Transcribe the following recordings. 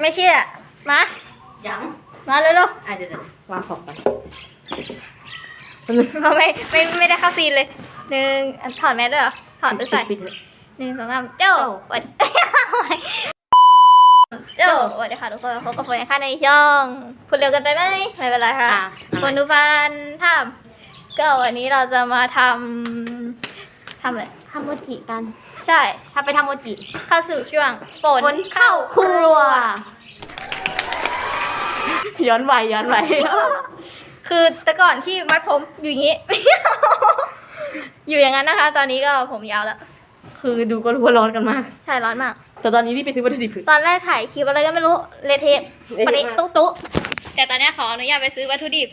ไม่เชื่อ มา ยังมาเร็วอะเดี๋ยวเดี๋ยววางของไปๆเราไม่ไม่ไม่ได้เข้าซีนเลยหนึ่งอะถอดแมสด้วยเหรอ ถอดด้วยใส่ปิดเลยหนึ่งสองสามโจ้สวัสดีโจ้สวัสดีค่ะทุกคนพบกับคนค่ะในช่องพูดเร็วกันไปไหมไม่เป็นไรค่ะ อะคนดูฟันทำก็วันนี้เราจะมาทำทำอะไรทำโมจิกัน ใช่ทำไปทำโมจิ เข้าสู่ช่วงฝนฝนเข้าครัว ย้อนวัยย้อนวัยคือแต่ก่อนที่มัดผมอยู่อย่างนี้ อยู่อย่างนั้นนะคะ ตอนนี้ก็ผมยาวแล้ว คือดูก็รู้ว่าร้อนกันมากใช่ร้อนมาก แต่ตอนนี้รีบไปซื้อวัตถุดิบตอนแรกถ่ายคลิปอะไรก็ไม่รู้เละเทะเละเทะปริมากตุ๊ตุ๊แต่ตอนนี้ขออนุญาตไปซื้อวัตถุดิบ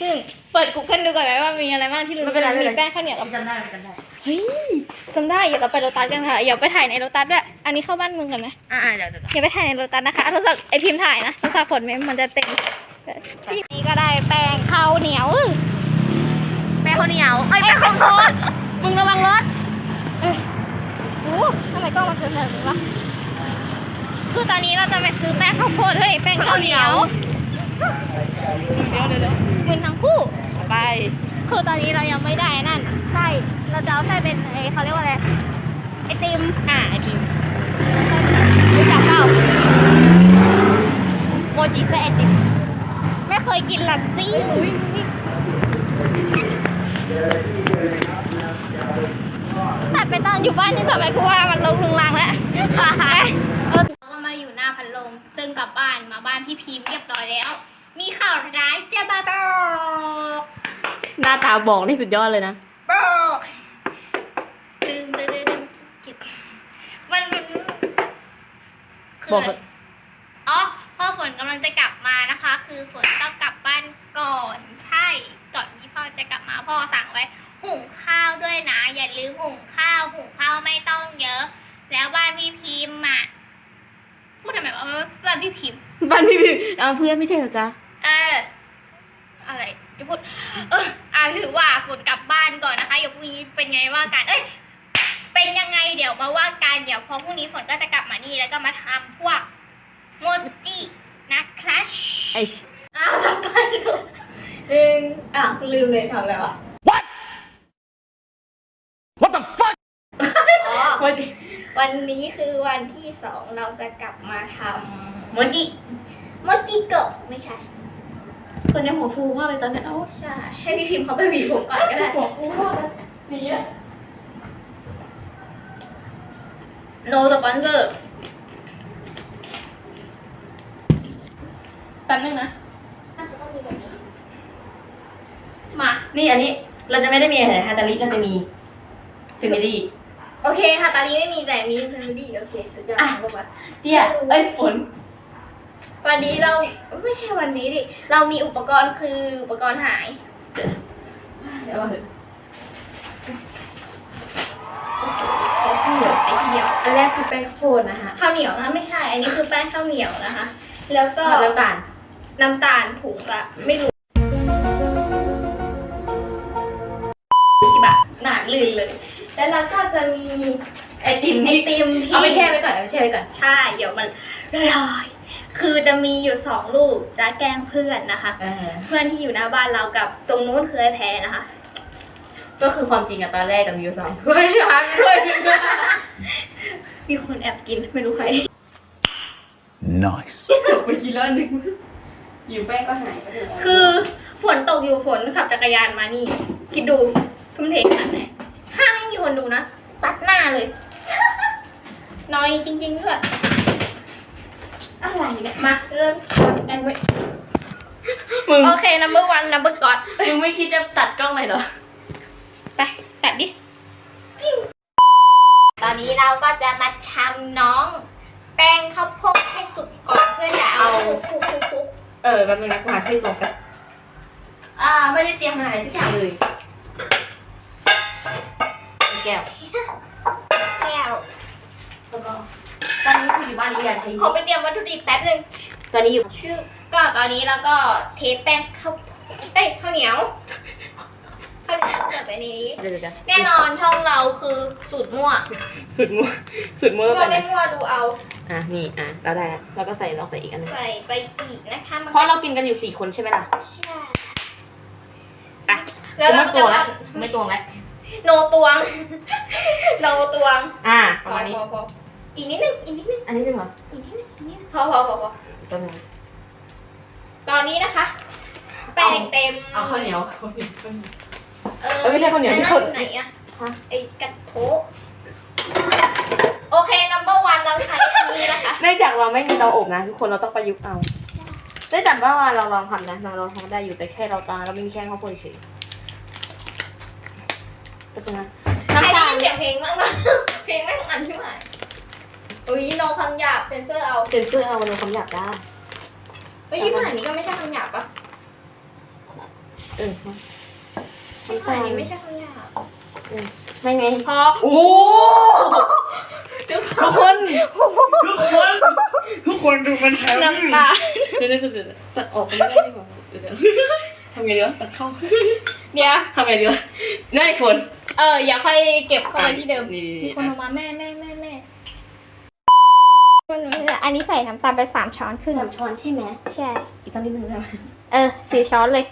ซึ่งเปิดกูเกิลดูก่อนไหมว่ามีอะไรบ้างที่รู้ไม่เป็นไรไม่มีเป็นไร แป้งข้าวเหนียวกับ จำได้จำได้เฮ้ยจำได้อย่าเราไปโรตัสกันค่ะอย่าไปถ่ายในโรตัสด้วยอันนี้เข้าบ้านมึงกันไหมอ่าเดี๋ยวเดี๋ยวอย่าไปถ่ายในโรตัสนะคะโทรศัพท์ไอพิมพ์ถ่ายนะโทรศัพท์ผลเมมมันจะเต็มนี่ก็ได้แป้งข้าวเหนียวแป้งข้าวเหนียวไอ้ยไอ้แป้งขอข้าวโทโพษดมึงระวังรถเอ้ยโอ้ทำไมกล้องมันเป็นแบบนี้วะคือตอนนี้เราจะไปซื้อแป้งข้าวโพดเฮ้ยแป้งข้าวเหนียวเดี๋ยวเดี๋ยวเดี๋ยวมึนทั้งคู่ไป คือตอนนี้เรายังไม่ได้นั่นไส้เราจะเอาไส้เป็นไอเขาเรียกว่าอะไรไอติมอ่าไอติมรู้จักเปล่าโมจิไส้ไอติมไม่เคยกินหลักซี่แต่ไปตอนอยู่บ้านนี่ทำไมกูว่ามันลงลุงลังแล้วเราก็มาอยู่หน้าพัดลมซึ่งกลับบ้านมาบ้านพี่พิมเรียบร้อยแล้ว มีข่าวร้ายจะมาบอก หน้าตาบอกนี่สุดยอดเลยนะบอกดึงดึงดึงดึงจิบมันมันคือบอกอะไรอ๋อพ่อฝนกำลังจะกลับมานะคะ คือฝนต้องกลับบ้านก่อนใช่ก่อนที่พ่อจะกลับมาพ่อสั่งไว้หุงข้าวด้วยนะ อย่าลืมหุงข้าวหุงข้าวไม่ต้องเยอะ แล้วบ้านพี่พิมพ์อะพูดทำไมวะบ้านพี่พิมพ์บ้านพี่พี่เอาเพื่อนไม่ใช่เหรอจ๊ะเอออะไรจะพูดเออ อ่าถือว่าฝนกลับบ้านก่อนนะคะเดี๋ยวพรุ่งนี้เป็นไงว่ากันเอ้ยเป็นยังไงเดี๋ยวมาว่ากันเดี๋ยวพอพรุ่งนี้ฝนก็จะกลับมานี่แล้วก็มาทำพวกโมจินะครับไอ้อ้าวสักกันดูหนึ่งอ้าวลืมเลยทำอะไรวะ What the fuck? อ๋อโมจิวันนี้คือวันที่สองเราจะกลับมาทำโมจิโมจิโกะไม่ใช่ คนยังหัวฟูมากเลยตอนเนี้ยเอ้าใช่ ให้พี่พิมพ์เขาไปหวีผมก่อนก็ได้ หัวฟูมากเลยนี่อะ no sponsor แป๊บนึงนะ มา นี่อันนี้เราจะไม่ได้มีอะไรฮาตาลิเราจะมีฟิมิลี่ โอเคค่ะ ตอนนี้ไม่มีแต่มีเฟมิลี่โอเค สุดยอดอะ มากเตี้ยเอ้ยฝน วันนี้เราไม่ใช่วันนี้ดิเรามีอุปกรณ์คืออุปกรณ์หายเดี๋ยวมาเถอะไอ้ทีเดียวอันแรกคือแป้งข้าวโพดนะคะข้าวเหนียวนะไม่ใช่ อันนี้คือแป้งข้าวเหนียวนะคะ แล้วก็ก็น้ำตาลน้ำตาลถุงละไม่รู้กี่บาทหนาลื่นเลย แล้วเราก็จะมีไอติมไอที่ติมที่เอาไปแช่ไว้ก่อนเอาไปแช่ไว้ก่อนใช่เดี๋ยวมันละลอย คือจะมีอยู่สองลูกจะแกล้งเพื่อนนะคะ เออเพื่อนที่อยู่หน้าบ้านเรากับตรงนู้นคือไอ้แพ้นะคะ ก็คือความจริงอะตอนแรกกับมิวสองถ้วยล้างถ้วยหนึงมีคนแอบกินไม่รู้ใคร Nice. จบไปกินแล้วหนึ่งอยู่แป้งก็หายไปเลยคือฝนตกอยู่ฝนขับจักรยานมานี่ คิดดูทุ่มเทขนาดไหนถ้าไม่มีคนดูนะซัดหน้าเลย น้อยจริงๆด้วย อะไรเนี่ยมาเริ่มแอนไว้มึงโอเค number one number god มึงไม่คิดจะตัดกล้องเลยเหรอ ไป ตัดดิ ตอนนี้เราก็จะมาชำน้อง แป้งข้าวโพดให้สุกก่อนเพื่อจะเอาคลุกๆๆๆเออมันเป็นนักมาที่ตรงกันอ่า ไม่ได้เตรียมอะไรทุกอย่างเลยแก้ว แก้วแล้วก็ ตอนนี้คืออยู่บ้านนี้อย่าใช้ขอไปเตรียมวัตถุดิบแป๊บนึงตอนนี้อยู่ชื่อ ก็ตอนนี้เราก็เทแป้งข้าวโพดเอ้ยข้าวเหนียวข้าวเหนียวใส่ไปในนี้ เดี๋ยวเดี๋ยวเดี๋ยวแน่นอนช่องเราคือสูตรมั่วสุดมัวสุดมัวมั่แล้ววกันไม่นะมั่วดูเอา อะนี่อะเราได้แล้วเราก็ใส่ลองใส่อีกอันหนึงใส่ไปอีกนะคะมันเพราะเรากินกันอยู่สี่คนใช่ไหมล่ะใช่อะแล้วเราไม่จะตวงแล้วทำไม่ตวงแล้วโนตวง โนตวงอะปพระอมาณนี้พอพออี กนิดนึงอีกนิดนึงอันนี้จริงเหรออีกนิดนึงอีกนิดนึงพอพอพอพอแป๊บนึงตอนนี้นะคะ แป้งเต็มเอาข้าวเหนียวเออเอ้ยไม่ใช่ข้าวเหนียวที่เขาอยู่ไหนอะฮะไอ้กระโถโอเค number one เราใช้อันนี้นะคะเนื่องจากเราไม่มีเตาอบนะทุกคนเราต้องประยุกต์เอาเนื่องจากว่าเราลองทำนะเราลองทำได้อยู่แต่แค่เราตาเราไม่มีแค่ข้าวโพดเฉยแป๊บนึงนะใครน้ำได้ตาลยินเสียงเพลงบ้างไหมเพลงไม่งอันที่ไหน อุ้ยโนคำหยาบเซนเซอร์เอาเซนเซอร์เอาในคำหยาบได้เฮ้ยที่ผ่านนี้ก็ไม่ใช่คำหยาบปะเออที่ผ่านนี้ไม่ใช่คำหยาบไม่ไงพอโอ้ทุกคนทุกคน ทุกคนดูมันทำน้ำตาเดี๋ยวเดี๋ยวเดี๋ยวตัดออกไปไม่ได้ดีกว่าเดี๋ยวเดี๋ยวทำไงดีวะตัดเข้าเดี๋ยวทำไงดีวะนี่ฝนเอออย่าค่อยเก็บเข้าไปที่เดิมนี่มีคนออกมาแม่แม่แม่ แม่อันนี้ใส่น้ำตาลไปสามช้อนครึ่งสามช้อนใช่ไหมใช่ อีกตั้งนิดนึงได้ไหมเออสี่ช้อนเลย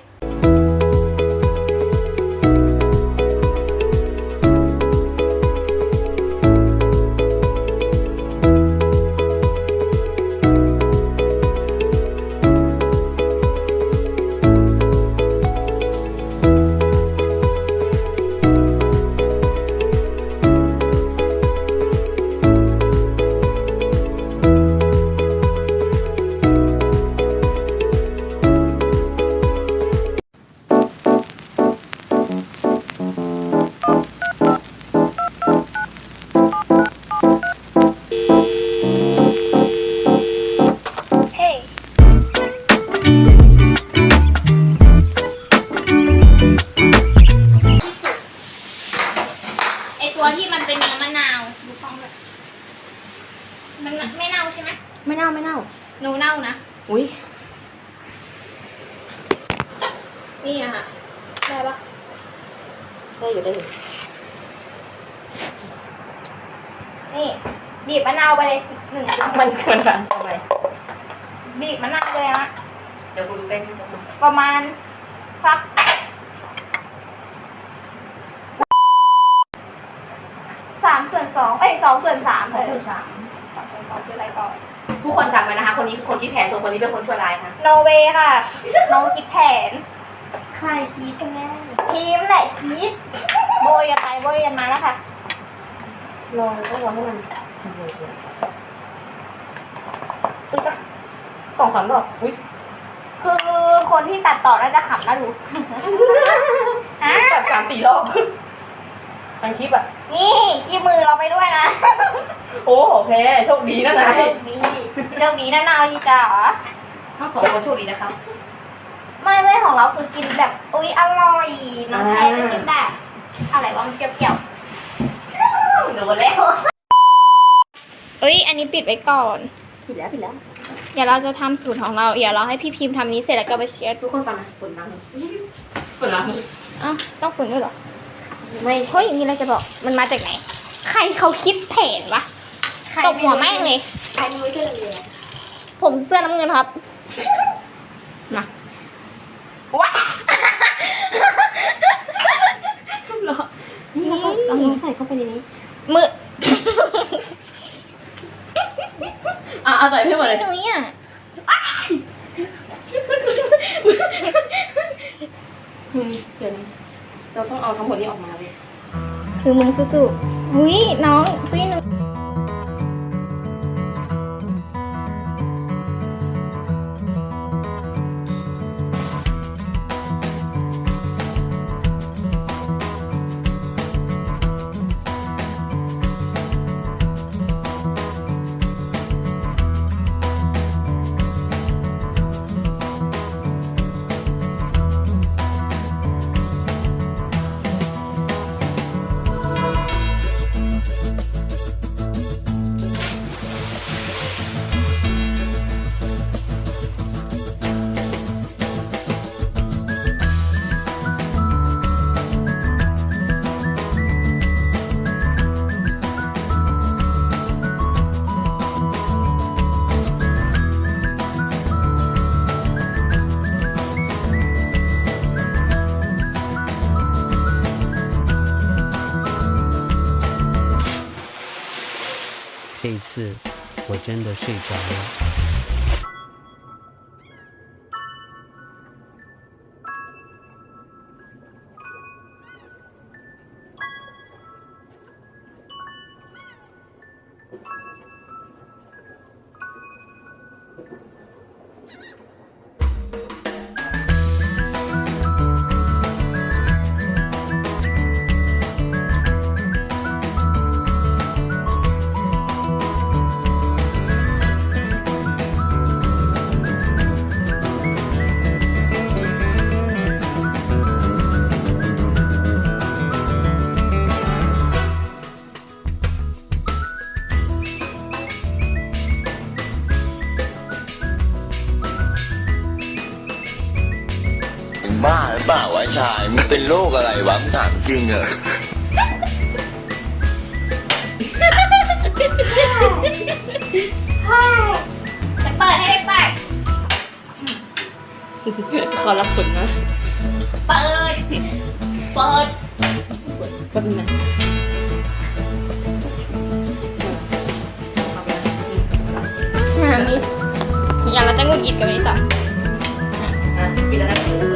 มันไม่เน่าใช่ไหมไม่เน่าไม่เน่าหนูเน่านะ อุ้ยนี่นะคะได้ปะได้อยู่ได้อยู่นี่บีบมะนาวไปเลยหนึ่งชิ้นมันควรแบบทำไมบีบมะนาวไปเลยนะเดี๋ยวกูดูแป้งนิดนึงประมาณสักสามส่วนสองเอ้ยสองส่วนสามสองส่วนสามส องส่วนสองคืออะไรก่อนผู้คนจำไว้นะคะ คนนี้คือคนที่แพ้ส่วนคนนี้เป็นคนชั่วร้ายค่ะ โนเวค่ะ น้องคิดแผน ใครคิดกันแน่ทีมแหละคิด โบยกันไปโบยกันมาแล้วค่ะ ลองก็ลองให้มันอุ๊ยจะสองสามดอกอุ้ยคือคนที่ตัดต่อน่าจะขำนะดูอะตัดสามสี่รอบ ไปคลิปอะ นี่ขี้มือเราไปด้วยนะโอ้โอเคโชคดีนะนายโชคดีโชคดีนะนาวจีจ๋าทั้งสองคนโชคดีนะครับ ไม่ไม่ของเราคือกินแบบอุ้ยอร่อยน้องแพรจะกินแบบอะไรวะมันเปรี้ยวโดนแล้วๆเอ้ย อันนี้ปิดไว้ก่อนผิดแล้วผิดแล้ว เดี๋ยวเราจะทำสูตรของเราเดี๋ยวเราให้พี่พิมพ์ทำนี้เสร็จแล้วก็ไปเช็ดทุกคนฟังนะฝนน้ำฝนน้ำอ้าวต้องฝุ่นด้วยเหรอ ไม่เฮ้ยมีอะไรจะบอกมันมาจากไหน ใครเขาคิดแผนวะตบหัวแม่งเลย ใครไม่ใช่เลยผมเสื้อน้ำเงินครับ มาว้าหรอนี่เราก็เอาน้ำใส่เข้าไปในนี้ มืดอะเอาใส่ให้หมดเลยหนุ่ยอะอืมเดี๋ยวนะ เราต้องเอาทั้งหมดนี้ออกมาเลย คือมึงสู้ๆอุ้ยน้องตุ้ยหนึ่ 这一次我真的睡着了。 จริงเหรอจะเปิดให้เปิดขอรับผลนะเปิด เปิดแป๊บนึงนะอันนี้อย่างเราจะงุดหงิดกับอันนี้ต่ออะปิดแล้วนะปิดแล้วนะ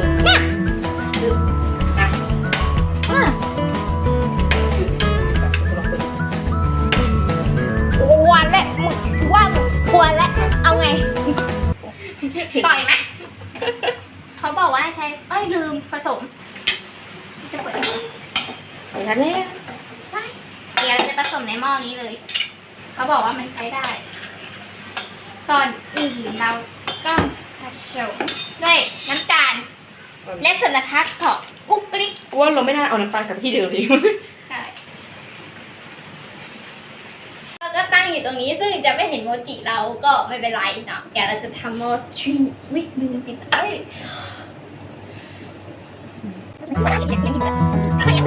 อะ ต่อยไหมเขาบอกว่าให้ใช้เอ้ยลืมผสม จะเปิดยังไงไปแล้วเนี่ยไม่เดี๋ยวเราจะผสมในหม้อนี้เลย เขาบอกว่ามันใช้ได้ก่อนอื่นเราก็ผสมด้วยน้ำตาล และสารพัดของกุ๊กกิ๊กกูว่าเราไม่น่าเอาน้ำตาลกลับที่เดิมเลยใช่แล้ว ก็ตั้งอยู่ตรงนี้ซึ่งจะไม่เห็นโมจิเราก็ไม่เป็นไรเนาะแกเราจะทำโมจิวิ่งลืมปิดเอ้ยนี่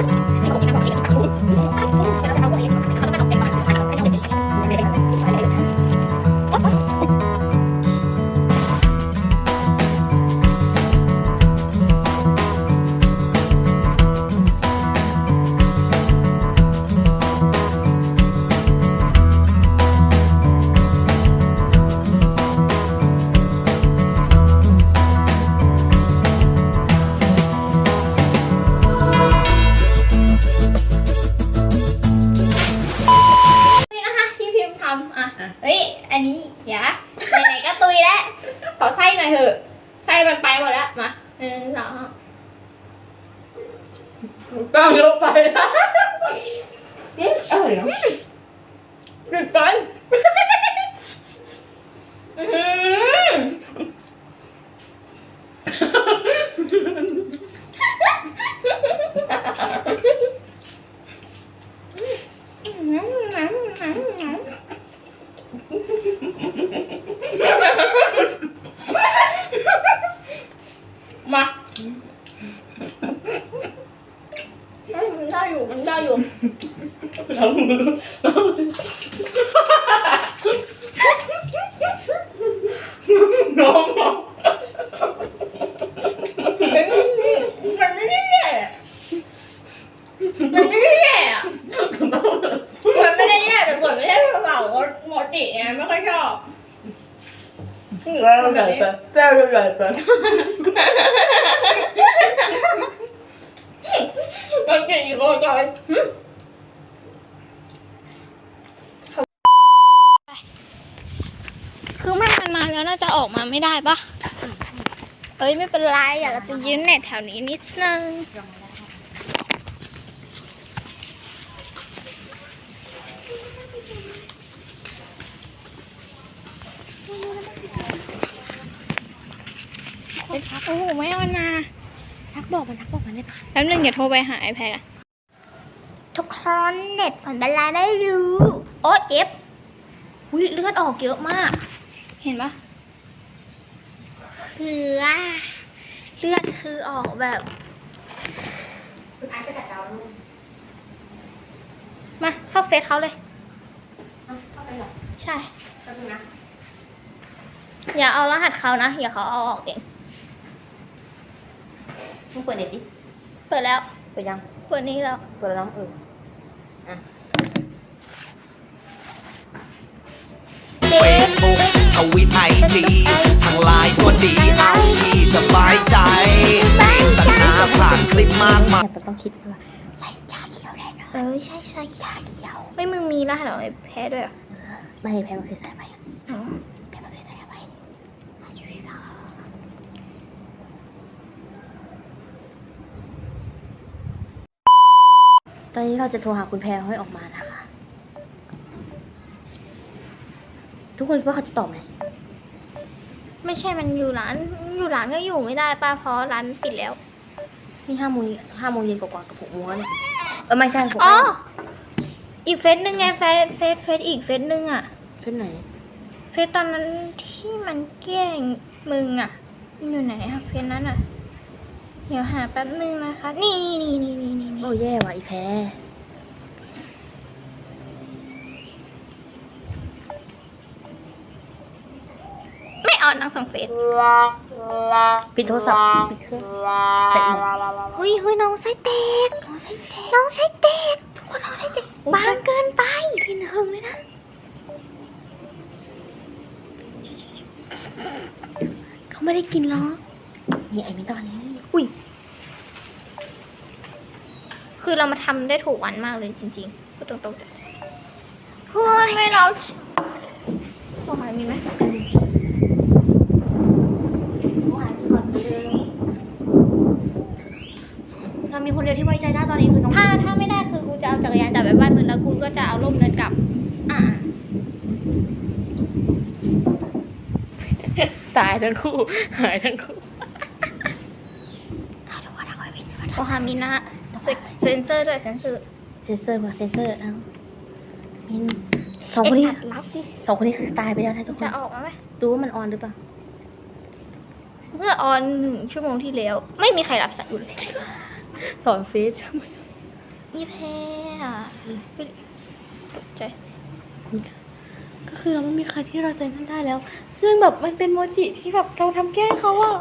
มพ์ทำอะ เฮ้ย อันนี้เดี๋ยวไหนๆก็ตุยแล้ว ขอไส้หน่อยเถอะ ไส้มันไปหมดแล้ว มาหนึ่งสองก้าวเยอะไปนะเออเนาะจุดก่อนอื้อหือ มาเฮ้ยมันได้อยู่ มันได้อยู่แล้วมือน้องน้อง มันมันไม่ได้แย่อะมันไม่ได้แย่อะผลไม่ได้แย่แต่ผลไม่ใช่เหล่าโมจิไงไม่ค่อยชอบ แล้วใหญ่ไป แล้วใหญ่ไปโมจิอีกโมจอยหึคือแม่มันมาแล้วน่าจะออกมาไม่ได้ปะเอ้ยไม่เป็นไรอยากจะยืนเน็ตแถวนี้นิดนึง โอ้โหไม่เอามาทักบอกมันทักบอกมันได้ปะแป๊บนึงอย่าโทรไปหาไอแพดทุกคนเน็ตผ่อนเวลาได้ดูโอ๊ยเจ็บอุ้ยเลือดออกเยอะมาก เห็นปะเลือดเลือดคือออกแบบคุณไอ้ไปแต่ดาวลูกมาเข้าเฟซเขาเลย เข้าไปหรอ ใช่แป๊บนึงนะอย่าเอารหัสเขานะ อย่าเขาเอาออกเอง มึงเปิดเน็ตดิ เปิดแล้ว เปิดยัง เปิดนี้แล้ว เปิดแล้วน้องเอออะ Facebook ทวิตไอจีทางไลน์ก็ดีเอาที่สบายใจเทศน้าผ่านคลิปมากมายแต่ต้องคิดว่าใส่ยาเขียวแน่นอนเออใช่ใส่ยาเขียว ไม่มึงมีรหัสเหรอไอแพ้ด้วยเหรอไม่แพ้มันคือสายไป ตอนนี้เราจะโทรหาคุณแพรให้ออกมานะคะ ทุกคนคิดว่าเขาจะตอบไหมไม่ใช่มันอยู่ร้าน อยู่ร้านก็อยู่ไม่ได้ป้าเพราะร้านปิดแล้ว นี่ห้าโมงห้าโมงเย็นกว่าๆกับหกโมงแล้วเนี่ยเออไม่ใช่หกอ๋อโมงอีกเฟซหนึ่งไงเฟซเฟซเฟซอีกเฟซหนึ่งอะเป็นไหน เฟซตอนนั้นที่มันแกล้งมึงอะมันอยู่ไหนอะเฟซนั้นอะ เดี๋ยวหาแป๊บนึงนะคะ นี่นี่นี่นี่นี่นี่โอ้แย่ว่ะอีแพ้ไม่เอานังสองเฟซปิดโทรศัพท์ปิดเครื่องเตะหมดเฮ้ยเฮ้ยน้องไส้เตกน้องไส้เตกน้องไส้เตกทุกคนน้องไส้เตกบางเกินไปกินหึงเลยนะเขาไม่ได้กินหรอกนี่ไอ้มิตอนนี้ อุ้ย คือเรามาทำได้ถูกวันมากเลยจริงๆพูดตรงๆเพื่อนไม่เราโอ้ยมีไหมเรามีคนเดียวที่ไว้ใจได้ตอนนี้คือน้องถ้าถ้าไม่ได้คือกูจะเอาจักรยานจับไปบ้านมึงแล้วกูก็จะเอาร่มเดินกลับ อ่าตายทั้งคู่หายทั้งคู่โอฮามินะ เซนเซอร์ด้วยเซนเซอร์เซนเซอร์กว่าเซนเซอร์เอามินสองไอคนนี้สัตว์รับดิสองคนนี้คือตายไปแล้วนะทุกคจะนออกมาไหมดูว่ามันออนหรือเปล่าเมื่อออนหนึ่งชั่วโมงที่แล้ว ไม่มีใครรับสายอยู่เลยสอนเฟซนี่แพ้อะตกใจก็คือเราไม่มีใครที่เราใจนั่นได้แล้ว ซึ่งแบบมันเป็นโมจิที่แบบเราทำแกล้งเขาอะ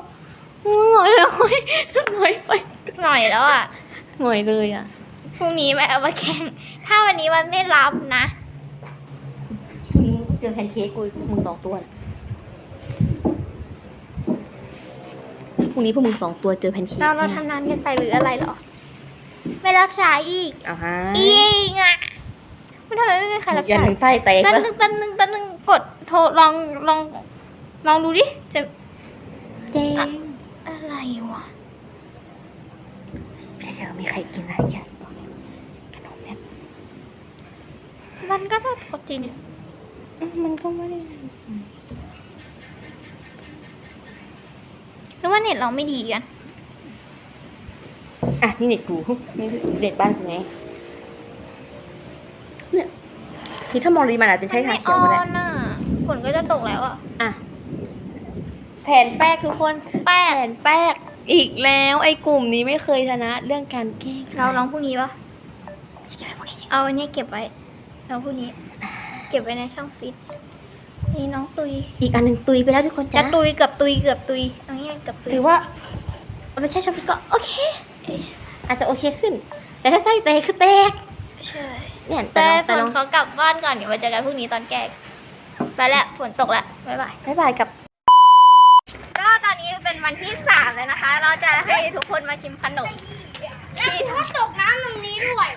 หงอยเลยหงอยหงอยไปหน่อยแล้วอะ หงอยเลยอะพรุ่งนี้ไม่เอามาแข่ง ถ้าวันนี้วันไม่รับนะ พรุ่งนี้มึงต้องเจอแพนเค้กกูพวกมึงสองตัวน่ะพรุ่งนี้พวกมึงสองตัวเจอแพนเค้กเราเราแน่ทำนานเกันไปหรืออะไรเหรอ ไม่รับสายอีก เอาฮะอีกอะมันทำไมไม่มีใครรับยันสาย ถึงใต้เตะแป๊บปะนึงแป๊บนึงแป๊บนึงกดโทรลองลองลองดูดิจะเจ๊งอะไรวะแค่ เดี๋ยวมีใครกินอะไรกันขนมเนี่ยมันก็ได้ปกติดิอืมมันก็ไม่ได้หรือว่าเน็ตเราไม่ดีกัน อะ นี่เน็ตกูนี่เน็ตบ้านกูไงเนี่ยคือถ้ามองดีมันอาจจะใช้ขาเขียวก็ได้มันไม่ออนน่ะฝนก็จะตกแล้วอะ อะ แผนแป๊กทุกคน แป้งแผนแป๊ก อีกแล้วไอ้กลุ่มนี้ไม่เคยชนะเรื่องการแกล้งใคเราลองพรุ่งนี้ปะจะไปพวกนี้สิเอาอันนี้เก็บไว้เราพรุ่งนี้ เก็บไว้ในช่องฟิตนี่น้องตุย อีกอันหนึ่งตุยไปแล้วทุกคนจะจ้าตุยเกือบตุยเกือบตุยเอาง่ายๆเกือบตุยถือว่าเอาไปใช้ช็อปก็โอเคอาจจะโอเคขึ้น แต่ถ้าไส้แตกคือแตกใช่เนี่ยแต่แต่น้องฝแต่น้องนเขากลับบ้านก่อนเดี๋ยวมาเจอกันพรุ่งนี้ตอนแกกไปแล้วฝนตกแล้วบ๊ายบาย บ๊ายบายกับก็ตอ นนี้เป็นวันที่สามแล้วนะคะ เราจะให้ทุกคนมาชิมขนมที่ถ้าตกน้ำตรงนี้ด้วย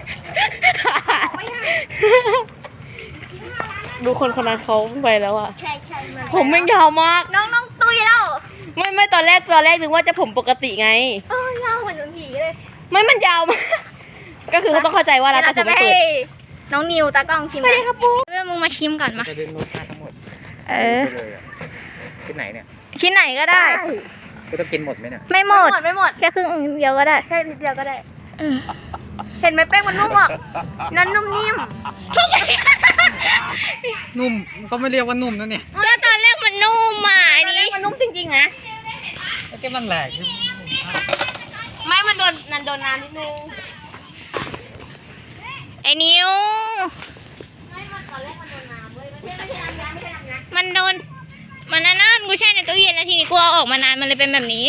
ดูคนคนนั้นเขาไปแล้วอะใช่ใช่ผมแม่งยาวมาก น้องน้องตุยแล้วไม่ไม่ตอนแรกตอนแรกนึกว่าจะผมปกติไง เออยาวเหมือนผีเลยไม่มันยาวมากก็คือเขาต้องเข้าใจว่าเดี๋เรายวเราจะจะผมไปไม่ให้เปิดน้องนิวตากล้องชิมไปเลยครับปูเพื่อนมึงมาชิมก่อนมาจะดึงรสชาติทั้งหมดเออไปเลยอะที่ไหนเนี่ย ชิ้นไหนก็ได้ ก็ต้องกินหมดไหมเนี่ยไม่หมด ไม่หมดแค่ครึ่งเดียวก็ได้แค่นิดเดียวก็ได้อืมเห็นไหมแป้งมันนุ่มอะนั่นนุ่มนิ่มนุ่มก็ไม่เรียกว่านุ่มนะเนี่ยก็ตอนแรกมันนุ่มอะอันนี้มันนุ่มจริงๆนะแล้วก็มันแหลกไม่มันโดนนันโดนน้ำนิดนึงไอ้นิวมันโดนมันนั่น ๆกูแช่ในตู้เย็นแล้วทีนี้กูเอาออกมานานมันเลยเป็นแบบนี้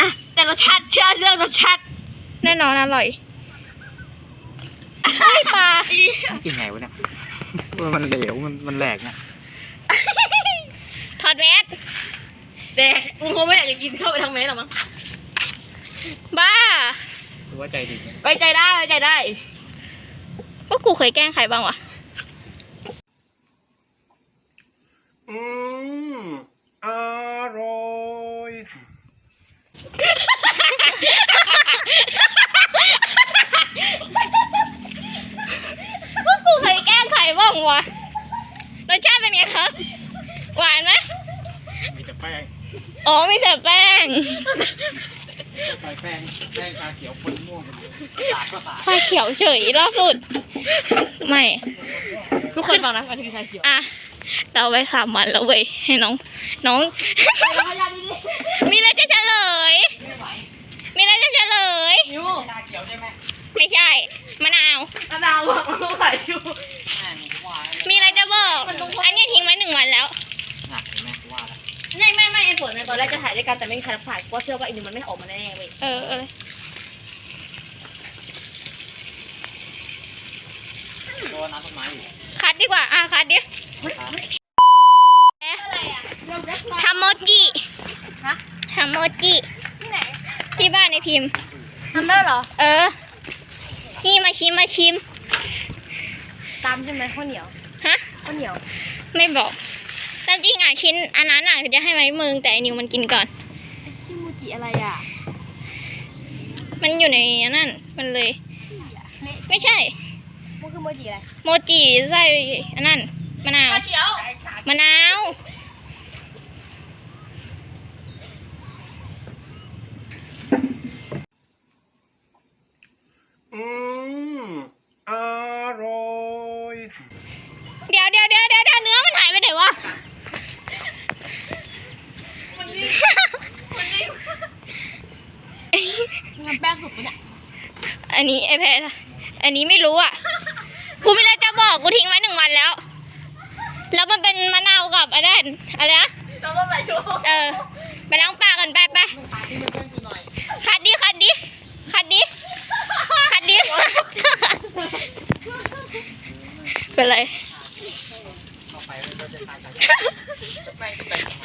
อะแต่รสชาติเชื่อเรื่องรสชาติแน่นอนอร่อยไอ้ปลากินไงวะเนี่ยว่ามันเหลวมันมันแหลกเนี่ยถอดแมสแดกมึงคงไม่อยากจะกินเข้าไปทั้งเม็ดหรอมั้งบ้ารอว่าใจดีไว้ใจได้ไว้ใจได้พวกกูเคยแกล้งใครบ้างวะ อืม อร่อย พวกกูเคยแกล้งใครบ้างวะรสชาติเป็นไงครับ หวานไหม มีแต่แป้ง อ๋อมีแต่แป้ง ใส่แป้งแป้งชาเขียวคนม่วงสาดก็สาด ชาเขียวเฉยล่าสุด ไม่ ทุกคนฟังนะมาถึงชาเขียวอะ เราไปสามวันแล้วเว้ย ให้น้อง น้อง มีอะไรจะเฉลย มีอะไรจะเฉลย ยูชาเขียวใช่ไหมไม่ใช่ มะนาว มะนาวบอกมันต้องใส่ยูแม่งกูว่าแล้วมีอะไรจะบอก อันเนี้ยทิ้งไว้หนึ่งวันแล้ว หนักเห็นไหมกูว่าแล้วไม่ไม่ไม่ไอ้ฝนในตอนแรกจะถ่ายด้วยกันแต่ไม่มีใครถ่ายเพราะเชื่อว่าไอ้นี่มันไม่ออกมาแน่ๆเว้ย เออเออ ตัวน้ำต้นไม้อยู่คัดดีกว่า อะคัดดิครับทำโมจิทำโมจิที่ไหนที่บ้านในพิมพ์ทำได้เหรอ เออ นี่มาชิมมาชิม ตามใช่ไหมข้าวเหนียว ฮะ ข้าวเหนียว ไม่บอกตามจริงอะชิ้นอันนั้นอะจะให้ไว้มึงแต่ไอ้นิวมันกินก่อนชิมูจิอะไรอะ มันอยู่ในอันนั้นมันเลย ไม่ใช่มัน คือโมจิอะไรโมจิใส่อันนั้นมะนาวชาเขียวมะนาวอืมอร่อยเดี๋ยวเดี๋ยวเดี๋ยวเดี๋ยวเดี๋ยวเนื้อมันหายไปไหนวะงานแป้งสุกปะเนี่ยอันนี้ไอแพดอันนี้ไม่รู้อะ กูไม่ได้จะบอกกูทิ้งไว้หนึ่งวันแล้ว แล้วมันเป็นมะนาวกับอะไรนะอะไรนะต้องมาใส่ชูเออ ไปล้างปากกันไปไปคัดดิคัดดิคัดดิคัดดิเป็นไร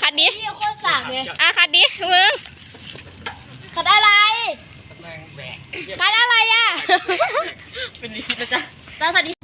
คัดดินี่โคตรสากเลยอะคัดดิมึงขัดอะไรแม่งแบกคัดอะไรอะ เป็นลิขิตนะจ๊ะตั้งสติ